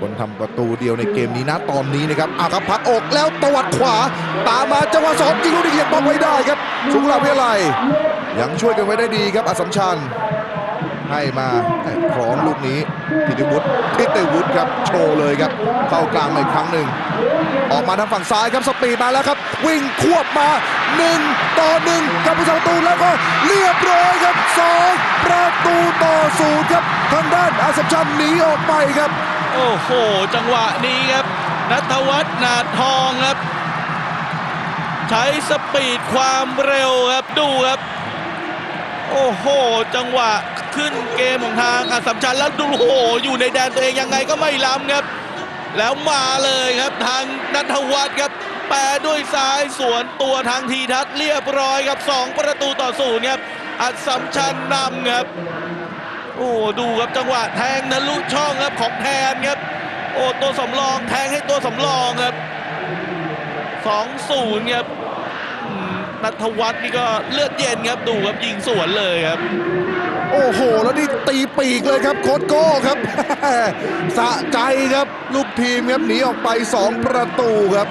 คนทำประตูเดียวในเกมนี้นะตอนนี้นะครับอาครับพักอกแล้วตวัดขวาตามมาจังหวะสองยิงลูกนี้เหยียบบอลไว้ได้ครับสุขลาวิทยาลัยยังช่วยกันไว้ได้ดีครับอสัมชัญให้มาแต่คล้องลูกนี้พิติวุฒิพิติวุฒิครับโชว์เลยครับเข้ากลางมาอีกครั้งหนึ่ง ออกมาทางฝั่งซ้ายครับสปีดมาแล้วครับ วิ่งควบมา1ต่อ1กับผู้สาประตูแล้วก็เรียบร้อยครับ2ประตูต่อศูนย์ครับทางด้านอาสัมชัญหนีออกไปครับ โอ้โห จังหวะนี้ครับนัทวัฒน์นาทองครับ ใช้สปีดความเร็วครับดูครับ โอ้โห จังหวะขึ้นเกมของทางอัสสัมชัญแล้วดูโอ้โหอยู่ในแดนตัวเองยังไงก็ไม่ล้ำครับ แล้วมาเลยครับทางนัทวัฒน์ครับแปรด้วยซ้ายสวนตัวทางทีทัศเรียบร้อยครับ 2 ประตูต่อศูนย์ครับ อัสสัมชัญนำครับ โอ้ดูครับจังหวะแทงทะลุช่องครับของแทนครับ โอ้ตัวสำรองแทงให้ตัวสำรองครับ2-0ครับนัทวัฒน์นี่ก็เลือดเย็นครับดูครับยิงสวนเลยครับ โอ้โห แล้วนี่ตีปีกเลยครับโค้ดโก้ครับ สะใจครับ ลูกทีมครับหนีออกไป 2 ประตูครับ